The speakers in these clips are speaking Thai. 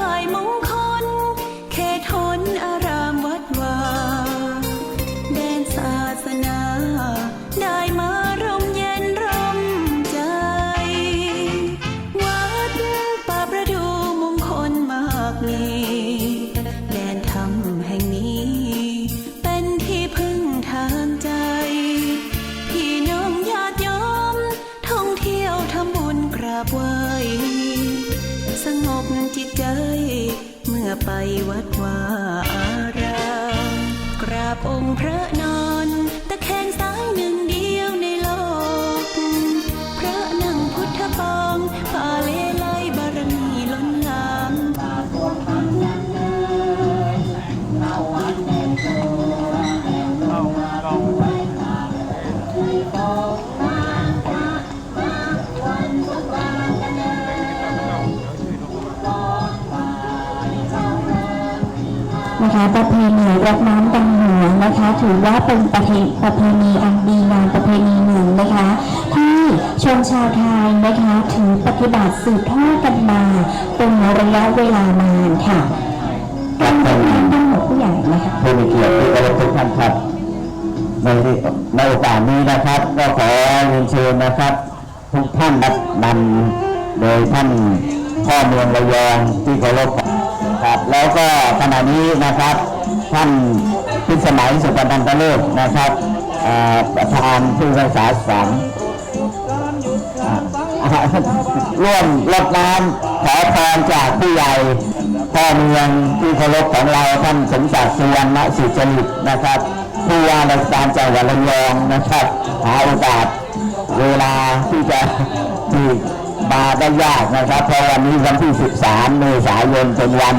Mong บองค์พระนอน นะคะประเพณีรดน้ำดำหัวนะคะ ถือว่าเป็นประเพประเพณีอันดีงามประเพณีหนึ่งนะคะ ที่ชนชาวไทยนะคะถือปฏิบัติสืบทอดกันมาเป็นระยะเวลานานค่ะการรดน้ำดำหัวผู้ใหญ่นะคะผู้มีเกียรติที่เคารพทุกท่านครับในในโอกาสนี้นะครับก็ขอเรียนเชิญนะครับทุกท่านนับนำโดยท่านพ่อเมืองระยองที่เคารพ ครับ แล้วก็ขณะนี้นะครับท่านพิสมัยสุปันตันตะเลิศนะครับประธานผู้รักษาสังร่วมรดน้ำขอพรจากผู้ใหญ่พ่อเมืองที่เคารพของเราท่านสมศักดิ์สุวรรณสิจริตนะครับผู้ว่าราชการจังหวัดระยองนะครับหาโอกาสเวลาที่จะที่ มาได้ยากนะครับเพราะวันนี้วันที่ 13เมษายนเป็นวัน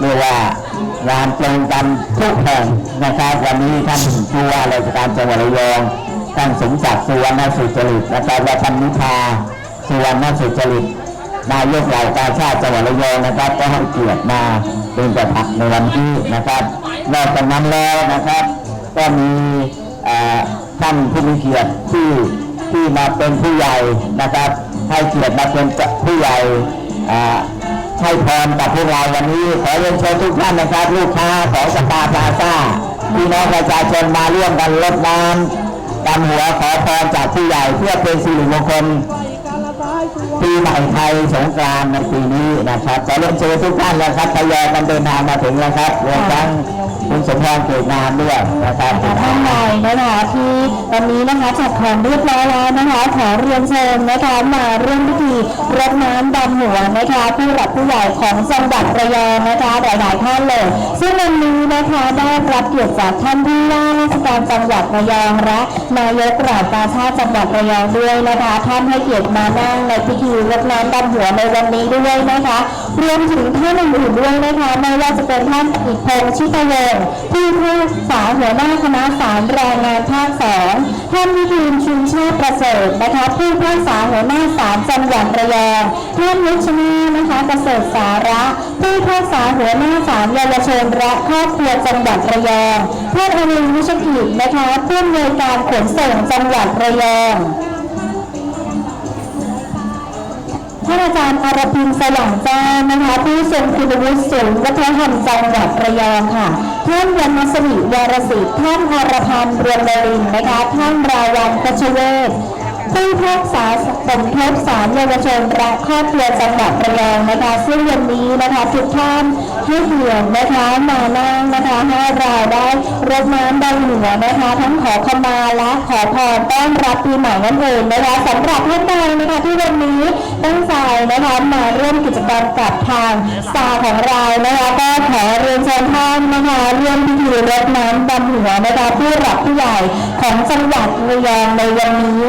เรียกว่างานตรงกันทุกแห่งนะครับ วันนี้ท่านผู้ว่าราชการจังหวัดระยองท่านสมศักดิ์สุวรรณสุจริตนะครับและท่านนิพาสุวรรณสุจริตนายกเหล่ากาชาติจังหวัดระยองนะครับก็ให้เกียรติมาเป็นประธานในวันนี้นะครับนอกจากนั้นแล้วนะครับ ก็มีท่านผู้มีเกียรติที่ที่มาเป็นผู้ใหญ่นะครับ ให้เกียรติมาเป็นผู้ใหญ่เอ่ให้พรกับพวกเราวันนี้ขอเรียนเชิญทุกท่านนะครับ ลูกค้าของสตาร์พาซ่าพี่น้องประชาชนมาร่วมกันลดน้ำดำหัวขอพรจากผู้ใหญ่เพื่อเป็นสิริมงคล ใหม่ไทยสงกรานต์ในปีนี้นะครับขอเรียนเชิญทุกท่านแล้วครับทยอยกันเดินทางมาถึงแล้วครับรวมทั้งคุณสมพรเกิดงานด้วยนะครับท่านใดนะคะที่วันนี้นะคะจัดของเรียบร้อยแล้วนะคะขอเรียนเชิญนะคะมาร่วมพิธีรดน้ำดำหัวนะคะผู้หลักผู้ใหญ่ของจังหวัดระยองนะคะหลายๆท่านเลย ซึ่งวันนี้นะคะได้รับเกียรติจากท่านผู้ว่าราชการจังหวัดระยองและนายกเหล่ากาชาติจังหวัดระยองด้วยนะคะท่านให้เกียรติมานั่งในพิธีรดน้ำดำหัวในวันนี้ด้วยนะคะ รวมถึงท่านอื่นๆด้วยนะคะ ไม่ว่าจะเป็นท่านอิทพงษ์ชิตวงศ์ผู้พิพากษาหัวหน้าคณะศาลแรงงานภาคสองท่านวิทูลชุนชาติประเสริฐนะคะ ผู้พิพากษาหัวหน้าศาลจังหวัดระยองท่านวิชนานะคะเกษตรสาระ ผู้พิพากษาหัวหน้าศาลเยาวชนและครอบครัวจังหวัดระยองท่านอนุวิชกิจนะคะผู้อำนวยการขนส่งจังหวัดระยอง ท่านอาจารย์อรพินสว่างแจ้งนะคะผู้ทรงคุณวุฒิสูงวัฒนธรรมจังหวัดระยองค่ะ ท่านวรรณสิริวรศิษฐ์ท่านอรพันธ์เรืองบรินนะคะท่านราวันกชเวศ ผู้พิพากษาสมทบสารเยาวชนและครอบครัวจังหวัดระยองนะคะ ซึ่งวันนี้นะคะทุกท่านให้เกียรตินะคะมานั่งนะคะให้เราได้รดน้ำดำหัวนะคะ ทั้งขอขมาและขอพรต้อนรับปีใหม่นั่นเองนะคะสำหรับท่านใดนะคะที่วันนี้ตั้งใจนะคะมาร่วมกิจกรรมกับทางสาของเรานะคะก็ขอเรียนเชิญท่านนะคะร่วมพิธีรดน้ำดำหัวนะคะผู้หลักผู้ใหญ่ของจังหวัดระยองในวันนี้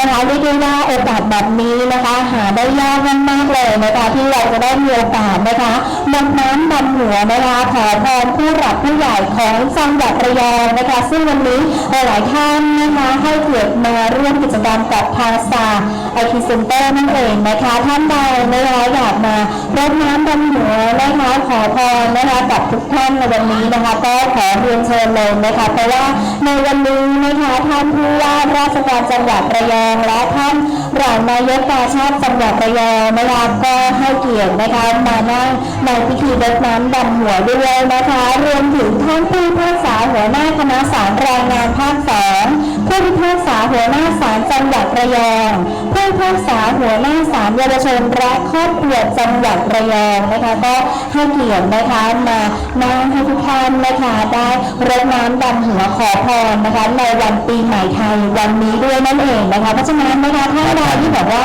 นะคะเรียกได้ว่าโอกาสแบบนี้นะคะ หาได้ยากมากๆเลยนะคะ ที่เราจะได้มีโอกาสนะคะรดน้ำดำหัวนะคะขอพรผู้หลักผู้ใหญ่ของจังหวัดระยองนะคะ ซึ่งวันนี้หลายท่านนะคะให้เกียรติมาร่วมกิจกรรมกับทางสตาไอทีเซ็นเตอร์นั่นเองนะคะท่านใดนะคะอยากมารดน้ำดำหัวนะคะขอพรนะคะกับทุกท่านในวันนี้นะคะ ก็ขอเรียนเชิญเลยนะคะเพราะว่าในวันนี้นะคะท่านผู้ว่าราชการจังหวัดระยองและท่านรองนายกกาชาติจังหวัดระยองนะคะก็ให้เกียรตินะคะมานั่งในพิธีรดน้ำดำหัวด้วยนะคะ รวมถึงท่านผู้พิพากษาหัวหน้าคณะสารแรงงานภาคสอง ผู้พิพากษาหัวหน้าศาลจังหวัดระยอง ผู้พิพากษาหัวหน้าศาลเยาวชนและครอบครัวจังหวัดระยองนะคะก็ให้เกียรตินะคะมานั่งให้ทุกท่านนะคะได้รดน้ำดำหัวขอพรนะคะในวันปีใหม่ไทยวันนี้ด้วยนั่นเองนะคะเพราะฉะนั้นนะคะถ้าใดที่แบบว่า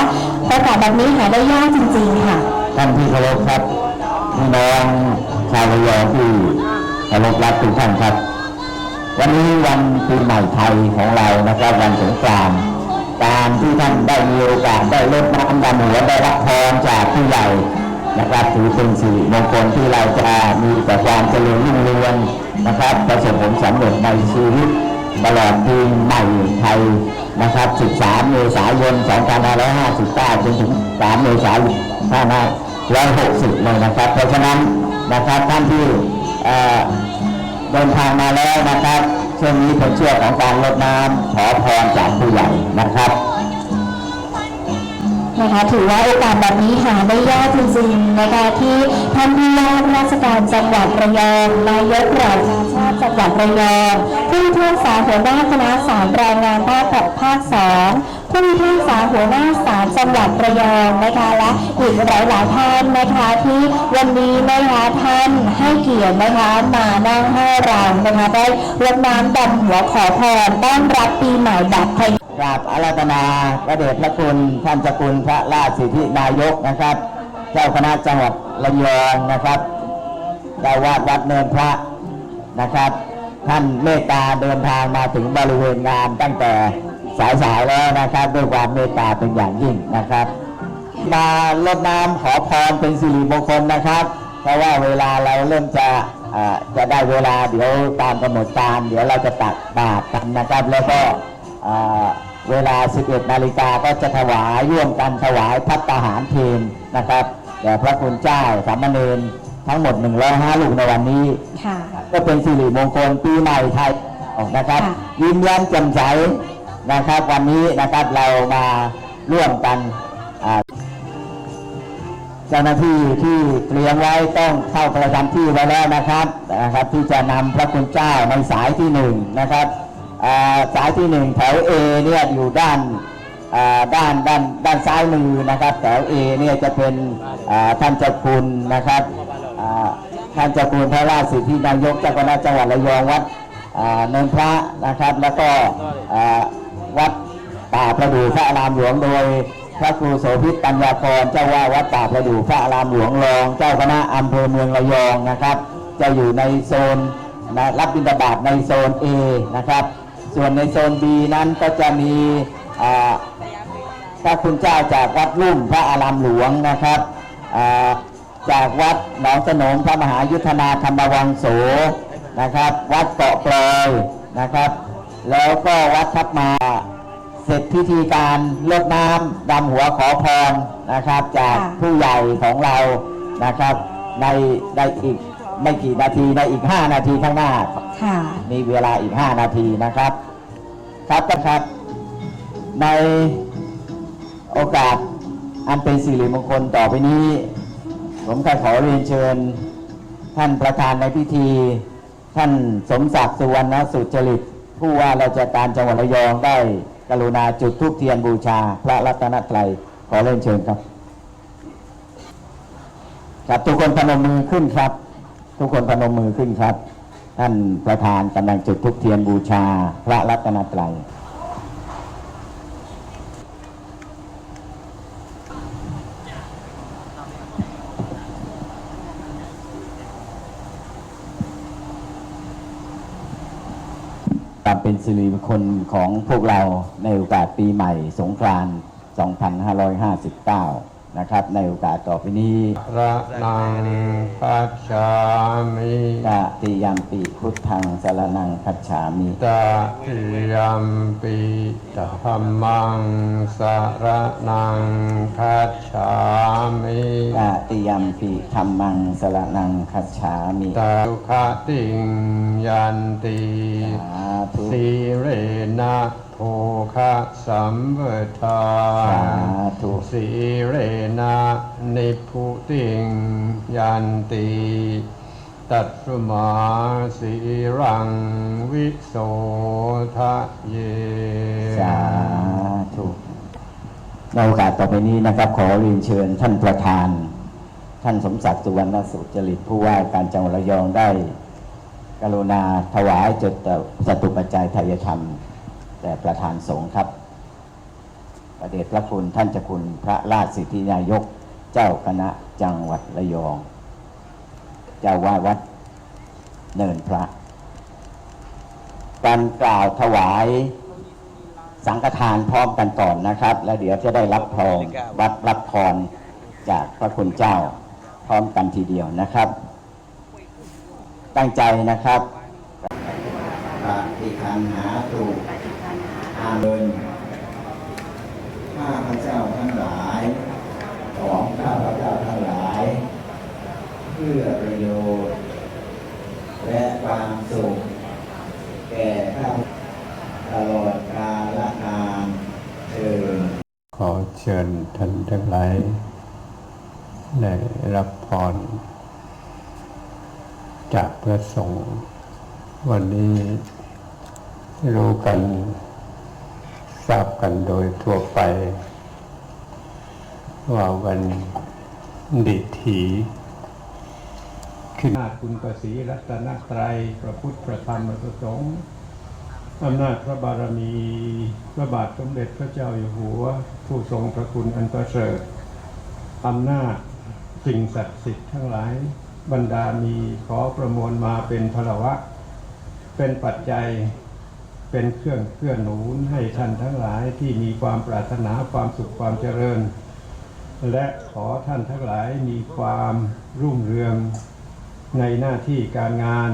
ประกาศแบบนี้หาได้ยากจริงๆค่ะท่านที่เคารพครับน้องชาวระยองที่เคารพรักทุกท่านครับ วันนี้วันปีใหม่ไทยของเรานะครับวันสงกรานต์การที่ท่านได้มีโอกาสได้ลดน้ำดำหัวได้รับพรจากผู้ใหญ่นะครับถือเป็นสิริมงคลที่เราจะมีแต่ความเจริญรุ่งเรืองนะครับประสบผลสำเร็จในชีวิตตลอดปีใหม่ไทยนะครับ 13 เมษายน 2559 จนถึง 3 เมษายน 2560 เลยนะครับ เพราะฉะนั้นนะครับท่านที่ เดินทางมาแล้วนะครับช่วงนี้เป็นช่วงของการรดน้ำขอพรจากผู้ใหญ่นะครับนะคะถือว่าโอกาสแบบนี้หาได้ยากจริงๆนะคะที่ท่านผู้ว่าราชการจังหวัดระยองนายกเหล่านาชาติจังหวัดระยองผู้พิพากษาหัวหน้าคณะศาลแรงงานภาคภาคสอง ผู้พิพากษาหัวหน้าศาลจังหวัดระยองนะคะและอีกหลายๆท่านนะคะที่วันนี้นะคะท่านให้เกียรตินะคะมานั่งให้เรานะคะได้รดน้ำดำหัวขอพรต้อนรับปีใหม่แบบไทยกราบอาราธนาพระเดชพระคุณท่านเจ้าคุณพระราชสิทธินายกนะครับ เจ้าคณะจังหวัดระยองนะครับเจ้าวาดวัดเนินพระนะครับ ท่านเมตตาเดินทางมาถึงบริเวณงานตั้งแต่ สายๆแล้วนะครับ ด้วยความเมตตาเป็นอย่างยิ่งนะครับ มาลดน้ำขอพรเป็นสิริมงคลนะครับ เพราะว่าเวลาเราเริ่มจะเอ่อจะได้เวลาเดี๋ยวตามกำหนดการเดี๋ยวเราจะตักบาตรกันนะครับ แล้วก็เอ่อเวลา 11 นาฬิกาก็จะถวายร่วมกันถวายพัตตาหารเพลนะครับแด่พระคุณเจ้าสามเณรทั้งหมด 105 ลูกในวันนี้ค่ะก็เป็นสิริมงคลปีใหม่ไทยนะครับค่ะยิ้มแย้มแจ่มใส นะครับวันนี้นะครับเรามาร่วมกันเจ้าหน้าที่ที่เตรียมไว้ต้องเข้าประจำที่ไว้แล้วนะครับนะครับ ที่จะนำพระคุณเจ้าในสายที่หนึ่งนะครับสายที่หนึ่งแถว A เนี่ยอยู่ด้านด้านด้านด้านซ้ายมือนะครับ แถว A เนี่ยจะเป็นท่านเจ้าคุณนะครับท่านเจ้าคุณพระราชสิทธินายกเจ้าคณะจังหวัดระยองวัดเนินพระนะครับ แล้วก็ วัดป่าประดู่พระอารามหลวงโดย พระครูโสภิตปัญญาครเจ้าว่าวัดป่าประดู่พระอารามหลวงรอง เจ้าคณะอำเภอเมืองระยองนะครับ จะอยู่ในโซนรับบิณฑบาตในโซน A นะครับ ส่วนในโซน B นั้นก็จะมีพระคุณเจ้าจากวัดรุ่มพระอารามหลวงนะครับจากวัดหนองสนมพระมหายุทธนาธรรมวังโสนะครับ วัดเกาะปลอยนะครับ แล้วก็วัดทับมา เสร็จพิธีการลดน้ำดำหัวขอพรนะครับ จากค่ะ ผู้ใหญ่ของเรานะครับ ในในอีกไม่กี่นาทีในอีก 5 นาทีข้างหน้า ค่ะ มีเวลาอีก 5 นาทีนะครับ ครับนะครับ ในโอกาสอันเป็นสิริมงคลต่อไปนี้ ผมก็ขอเรียนเชิญ ท่านประธานในพิธี ท่านสมศักดิ์สุวรรณสุจริต ผู้ว่าราชการจังหวัดระยองได้ กรุณาจุดทูปเทียนบูชา พระรัตนตรัยขอเล่นเชิญครับครับทุกคนพนมมือขึ้นครับ ทุกคนพนมมือขึ้นครับ ท่านประธานกำลังจุดทูบเทียนบูชา พระรัตนตรัย ความเป็นสิริมงคลของพวกเราในโอกาสปีใหม่สงกรานต์ 2559 นะครับ ในโอกาสต่อไปนี้ระนังคัจฉามิตาติยมปิพุทธังสรนังคัจฉามิตติยัมปิธรรมังสระนังคัจฉามิตาติยมปิธรรมังสรนังคัจฉามิตาสุขติงยันติสาธุสีเรนะโภคะสัมปทาสาธุสีเรนะนิพุติงยันติตัดสมาสีรังวิโสทะเย สาธุในโอกาสต่อไปนี้นะครับ ขอเรียนเชิญท่านประธาน ท่านสมศักดิ์สุวรรณสุจริตผู้ว่าการจังหวัดระยองได้ กรุณาถวายจดจตุปัจจัยไทยธรรม แด่ประธานสงฆ์ครับ ประเดชพระคุณท่านเจ้าคุณพระราชสิทธินายก เจ้าคณะจังหวัดระยอง เจ้าวาดวัดเนินพระ การกล่าวถวายสังฆทานพร้อมกันก่อนนะครับ แล้วเดี๋ยวจะได้รับพรรับรับพรจากพระคุณเจ้าพร้อมกันทีเดียวนะครับ ตั้งใจนะครับปฏิคันหาตุ อาเมินข้าพระเจ้าทั้งหลายของข้าพระเจ้าทั้งหลาย เพื่อประโยชน์ และความสุข แก่ข้าพตลอดกาลนานเชิญขอเชิญท่านทั้งหลายได้รับพรจากพระสงฆ์วันนี้รู้กัน ทราบกันโดยทั่วไป ว่าวันดิถีขึ้นคุณประสีรัตนตรัยพระพุทธพระธรรมพระสงฆ์อำนาจพระบารมี พระบาทสมเด็จพระเจ้าอยู่หัว ผู้ทรงพระคุณอันประเสริฐอำนาจสิ่งศักดิ์สิทธิ์ทั้งหลายบรรดามีขอประมวลมาเป็นพลวะ เป็นปัจจัย เป็นเครื่องเคลื่อหนุนให้ท่านทั้งหลายที่มีความปรารถนาความสุขความเจริญ และขอท่านทั้งหลายมีความรุ่งเรืองในหน้าที่การงาน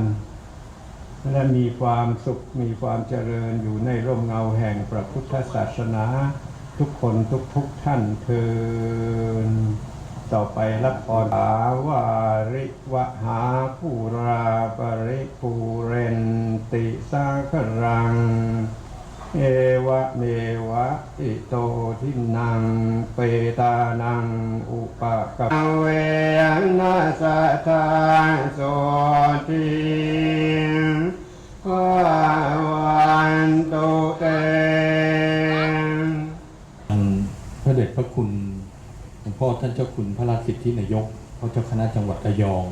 และมีความสุขมีความเจริญอยู่ในร่มเงาแห่งพระพุทธศาสนา ทุกคนทุกทุกท่านเทิน ต่อไปรับพรอาวาริวหาภูราปริภูเรนติสาครัง เอวะเมวะอิโตทินังเปตานังอุปกปเวนัสตาโสติภาวันโตเตพระเดชพระคุณ หลวงพ่อท่านเจ้าคุณพระราชสิทธินายกพระเจ้าคณะจังหวัดระยอง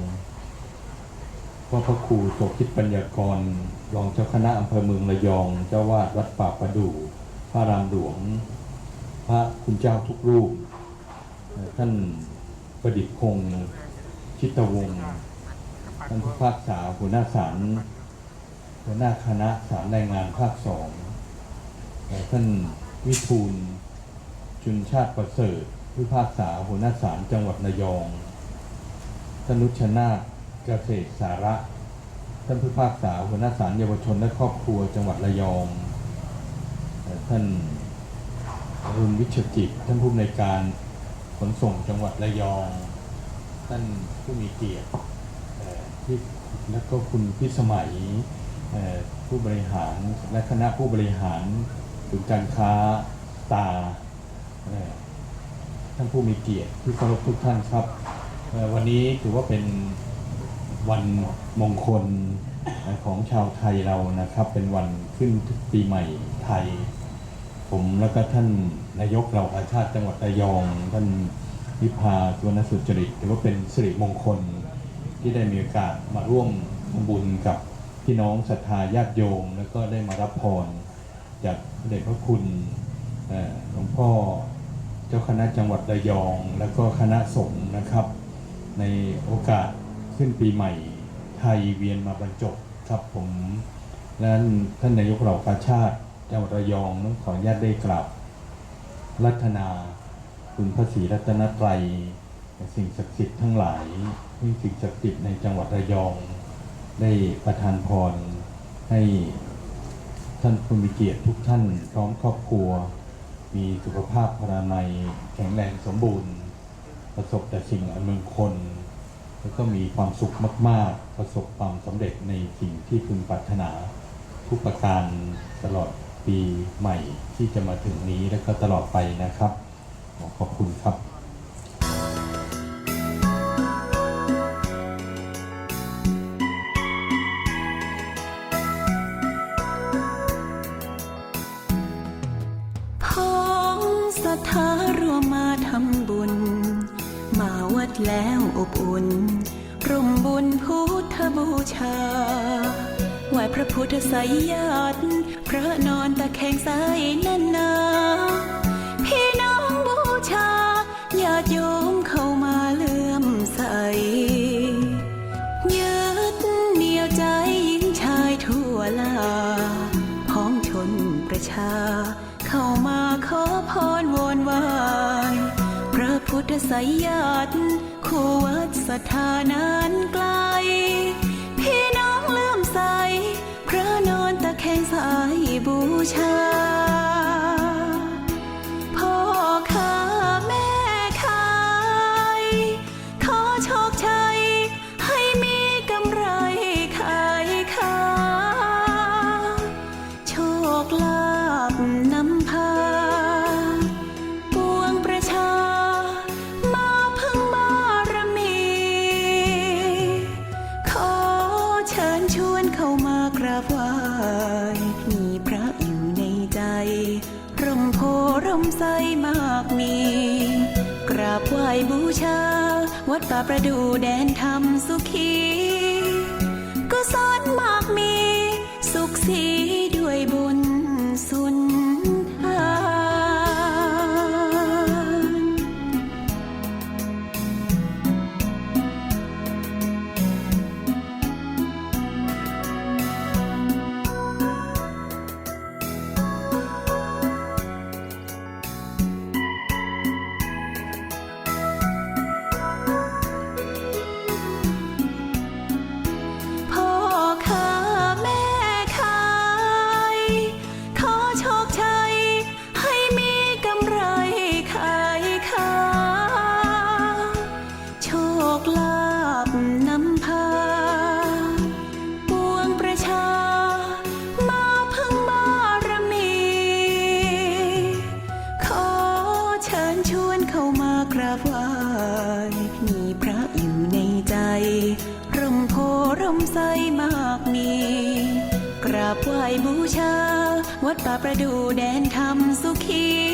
พ่อพระครูโสคิดปัญญากรรองเจ้าคณะอำเภอเมืองระยอง เจ้าวาดวัดป่าประดู่พระรามหลวง พระคุณเจ้าทุกรูป ท่านประดิษฐ์พงชิตวงศ์ท่านผู้ภาคษาหัวหน้าศาลหัวหน้าคณะศาลแรงงานภาคสองท่านวิทูลจุนชาติประเสริฐ ผู้พิพากษาหัวหน้าศาลจังหวัดระยองท่านนุชนาถเกษตรสาระ ท่านผู้พิพากษาหัวหน้าศาลเยาวชนและครอบครัวจังหวัดระยอง ท่านรุณวิชจิต ท่านผู้อำนการขนส่งจังหวัดระยอง ท่านผู้มีเกียรติที่และก็คุณพิสมัยผู้บริหารและคณะผู้บริหารศูนย์การค้าตา ท่านผู้มีเกียรติที่เคารพทุกท่านครับ วันนี้ถือว่าเป็นวันมงคลของชาวไทยเรานะครับ เป็นวันขึ้นปีใหม่ไทย ผมแล้วก็ท่านนายกเราอาชาติจังหวัดระยอง ท่านวิภาสวนสุจริตถือว่าเป็นสิริมงคลที่ได้มีโอกาสมาร่วมทำบุญกับพี่น้องศรัทธาญาติโยม แล้วก็ได้มารับพรจากพระเดชพระคุณหลวงพ่อ เจ้าคณะจังหวัดระยอง แล้วก็คณะสงฆ์นะครับ ในโอกาสขึ้นปีใหม่ไทยเวียนมาบรรจบครับผมและท่านนายกเหล่ากาชาติจังหวัดระยองต้องขออนุญาตได้กราบรัตนาคุณพระศรีรัตนตรัยสิ่งศักดิ์สิทธิ์ทั้งหลายที่สิ่งศักดิ์สิทธิ์ในจังหวัดระยอง ได้ประทานพรให้ท่านผู้มีเกียรติทุกท่านพร้อมครอบครัว มีสุขภาพพรามัยแข็งแรงสมบูรณ์ ประสบแต่สิ่งอันมงคล แล้วก็มีความสุขมาก ๆ ประสบความสำเร็จในสิ่งที่พึงปรารถนาทุกประการตลอดปีใหม่ที่จะมาถึงนี้และก็ตลอดไปนะครับขอขอบคุณครับ แล้วอบอุ่น ร่มบุญพุทธบูชาไหวพระพุทธไสยญาติพระนอนตะแคงซ้ายนานาพี่น้องบูชาญาติโยมเข้ามาเลื่อมใสยึดเหนี่ยวใจหญิงชายทั่วลาพ้องชนประชา เข้ามาขอพรวอนไหวายพระพุทธไสยญาติ คู่วัดสถานานไกล พี่น้องเลื่อมใสพระนอนตะแคงสายบูชา ตาประดูแดนธรรมสุขี วัดป่าประดูแดนธรรมสุขี